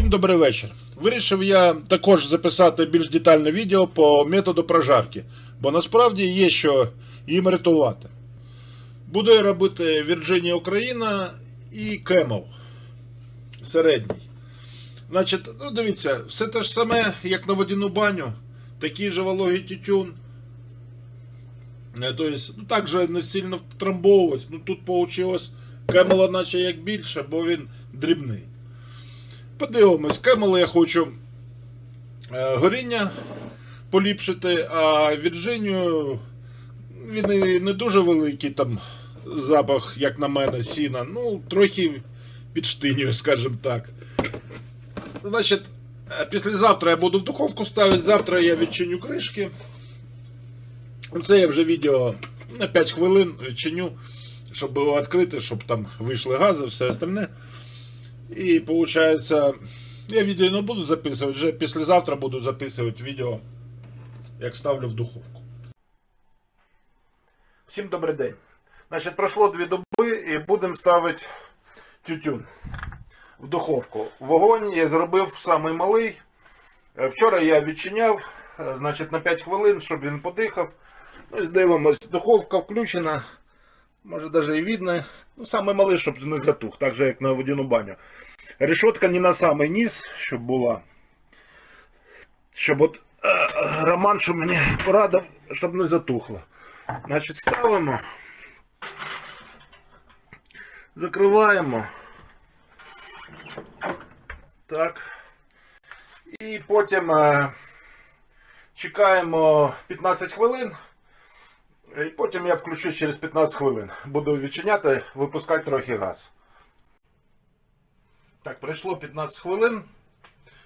Всім добрий вечір. Вирішив я також записати більш детальне відео по методу прожарки, бо насправді є що їм рятувати. Буду я робити Virginia Україна і Camel середній. Значить, ну дивіться, все те ж саме, як на водяну баню, такий же вологий тютюн. Е, То есть, ну так же не сильно втрамбовувати. Ну тут получилось Кемела наче як більше, бо він дрібний. Подивимось, Кемела я хочу е, горіння поліпшити, а Вірджинію він і не дуже великий там запах, як на мене, сіна. Ну, трохи підштинює, скажімо так. Значить, е, післязавтра я буду в духовку ставити, завтра я відчиню кришки. Це я вже відео на 5 хвилин чиню, щоб було відкрите, щоб там вийшли гази, все остальне. І виходить, я відео не буду записувати, вже післязавтра буду записувати відео, як ставлю в духовку. Всім добрий день. Значить, пройшло дві доби і будемо ставити тютюн в духовку. Вогонь я зробив самий малий. Е, Вчора я відчиняв, е, значить, на 5 хвилин, щоб він подихав. Ну, дивимось, духовка включена. Може навіть і видно. Ну, саме малий, щоб не затух, так же як на водяну баню. Решетка не на самий низ, щоб була. Щоб от е, Роман, що мені порадив, щоб не затухло. Значить, ставимо. Закриваємо. Так. І потім е, чекаємо 15 хвилин. І потім я включу через 15 хвилин. Буду відчиняти, випускати трохи газ. Так, пройшло 15 хвилин.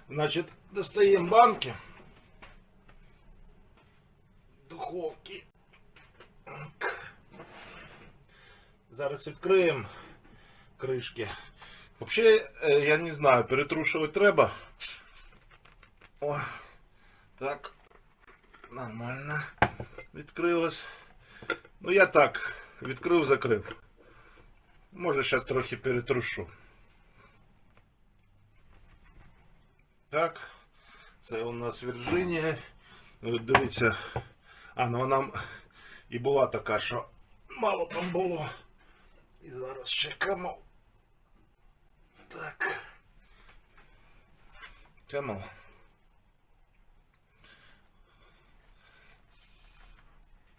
Значить, достаємо банки. Духовки. Зараз відкриємо кришки. Взагалі, е, я не знаю, перетрушувати треба. О, так. Нормально. Відкрилось. Ну я так, відкрив, закрив. Може зараз трохи перетрушу. Так. Це у нас Вірджинія. Ну, Дивіться. А, ну вона і була така, що мало там було. І зараз чекаємо. Так. Camel.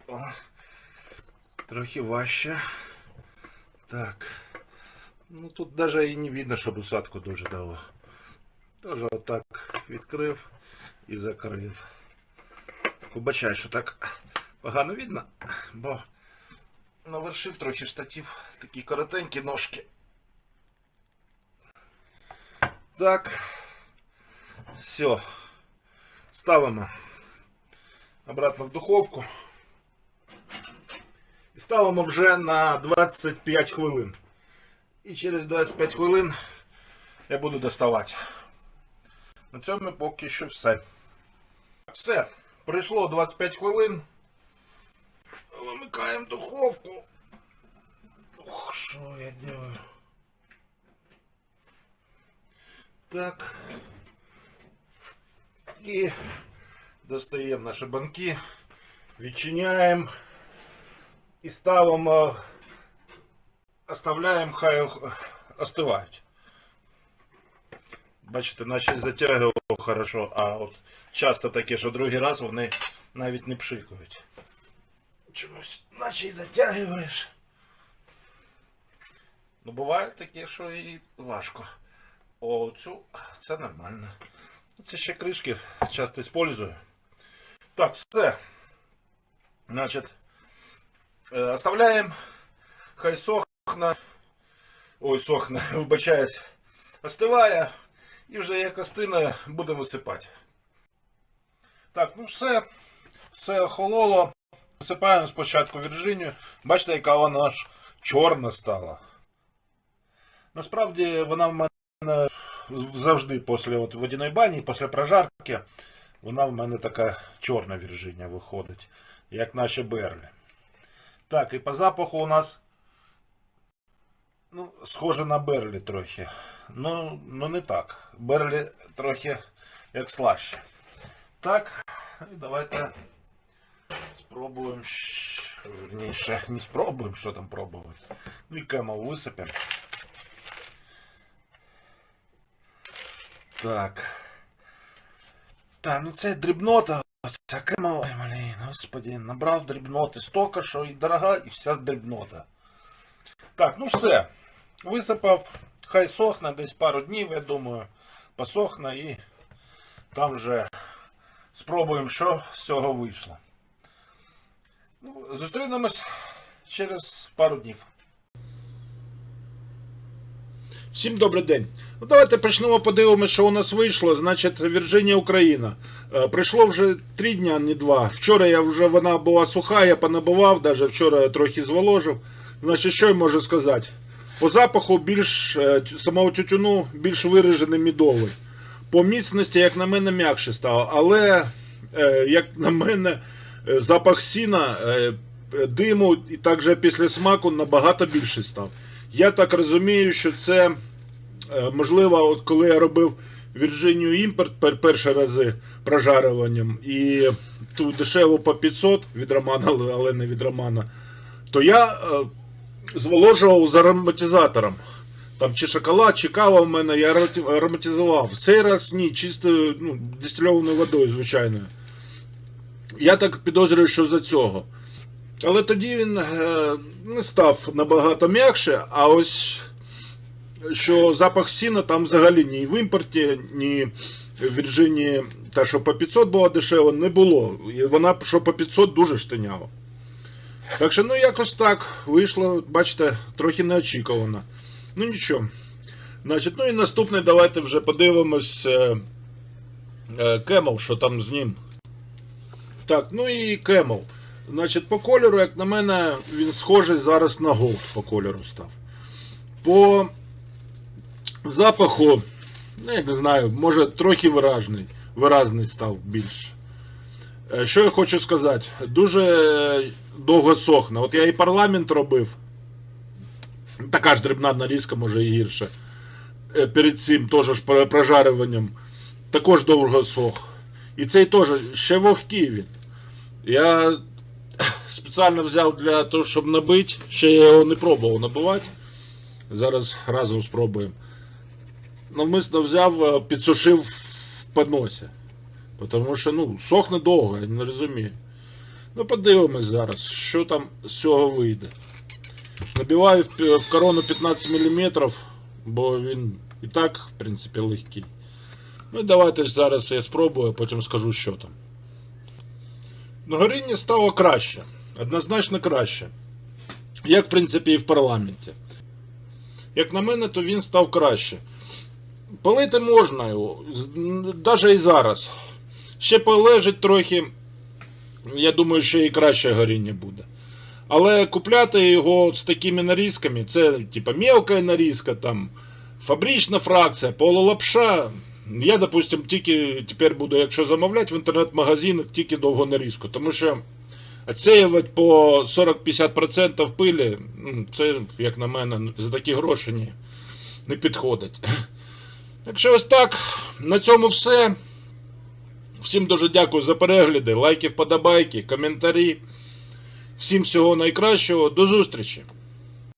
О, трохи важче. Так. Ну тут даже і не видно, щоб усадку дуже дало. Тоже отак відкрив і закрив. Побачаю, що так погано видно, бо навершив трохи штатів, такі коротенькі ножки. Так. Все. Ставимо обратно в духовку. Ставимо вже на 25 хвилин. І через 25 хвилин я буду доставати. На цьому поки що все. Все. Пройшло 25 хвилин. Вимикаємо духовку. Ох, що я делаю? Так. І достаємо наші банки, відчиняємо і ставимо, оставляємо, хай остивають. Бачите, наче затягувало хорошо, а от часто таке, що другий раз вони навіть не пшикають. Чомусь наче й затягуєш. Ну буває таке, що і важко. О, цю це нормально. Це ще кришки часто использую. Так, все. Значить, е, оставляємо. Хай сохне. Ой, сохне, вибачаюсь. Остиває. І вже як остине, будемо висипати. Так, ну все. Все охололо. Висипаємо спочатку Вірджинію. Бачите, яка вона аж чорна стала. Насправді вона в мене завжди після от водяної бані, після прожарки, вона в мене така чорна Вірджинія виходить, як наші берлі. Так, і по запаху у нас Ну, схоже на Берлі трохи. Ну, ну не так. Берлі трохи як слаще. Так, і давайте спробуємо. Верніше, не спробуємо, що там пробувати. Ну і кемел висипемо. Так. Та, ну це дрібнота. Оця кемел, ой, блін, господи, набрав дрібноти стільки, що і дорога, і вся дрібнота. Так, ну все. Висипав, хай сохне десь пару днів, я думаю, посохне і там вже спробуємо, що з цього вийшло. Ну, зустрінемось через пару днів. Всім добрий день. Ну, давайте почнемо подивимося, що у нас вийшло. Значить, Вірджинія Україна. Е, Пройшло вже три дня, не два. Вчора я вже вона була суха, я понабивав, навіть вчора я трохи зволожив. Значить, що я можу сказати? По запаху більш е, самого тютюну більш виражений мідовий. По міцності, як на мене, м'якше стало. Але, е, як на мене, запах сіна, диму і також після смаку набагато більший став. Я так розумію, що це е, можливо, от коли я робив Вірджинію імпорт перші рази прожарюванням і ту дешеву по 500 від Романа, але- не від Романа, то я е, зволожував з ароматизатором. Там чи шоколад, чи кава в мене, я ароматизував. В цей раз ні, чисто ну, дистильованою водою, звичайною. Я так підозрюю, що за цього. Але тоді він е, не став набагато м'якше, а ось що запах сіна там взагалі ні в імпорті, ні в Вірджинії, та що по 500 була дешево, не було. І вона що по 500 дуже штиняла. Так що, ну якось так вийшло, бачите, трохи неочікувано. Ну нічого. Значить, ну і наступний давайте вже подивимось е, е, Кемел, що там з ним. Так, ну і Кемел. Значить, по кольору, як на мене, він схожий зараз на голд по кольору став. По запаху, ну, я не знаю, може трохи виражний, виразний став більше. Е, Що я хочу сказати? Дуже довго сохне. От я і парламент робив. Така ж дрібна нарізка, може і гірше. Е, Перед цим теж прожарюванням. Також довго сох. І цей теж ще вогкий він. Я спеціально взяв для того, щоб набити. Ще я його не пробував набивати. Зараз разом спробуємо. Навмисно взяв, е, підсушив в подносі. Тому що ну, сохне довго, я не розумію. Ну, подивимось зараз, що там з цього вийде. Набиваю в, корону 15 мм, бо він і так, в принципі, легкий. Ну і давайте зараз я спробую, а потім скажу, що там. На горінні стало краще. Однозначно краще. Як, в принципі, і в парламенті. Як на мене, то він став краще. Палити можна його, навіть і зараз. Ще полежить трохи. Я думаю, що і краще горіння буде. Але купляти його з такими нарізками, це типа мелка нарізка, там, фабрична фракція, полулапша. Я, допустим, тільки тепер буду, якщо замовляти в інтернет-магазинах, тільки довго нарізку. Тому що відсеювати по 40-50% пилі, це, як на мене, за такі гроші ні, не підходить. Так що ось так, на цьому все. Всім дуже дякую за перегляди, лайки, вподобайки, коментарі. Всім всього найкращого. До зустрічі!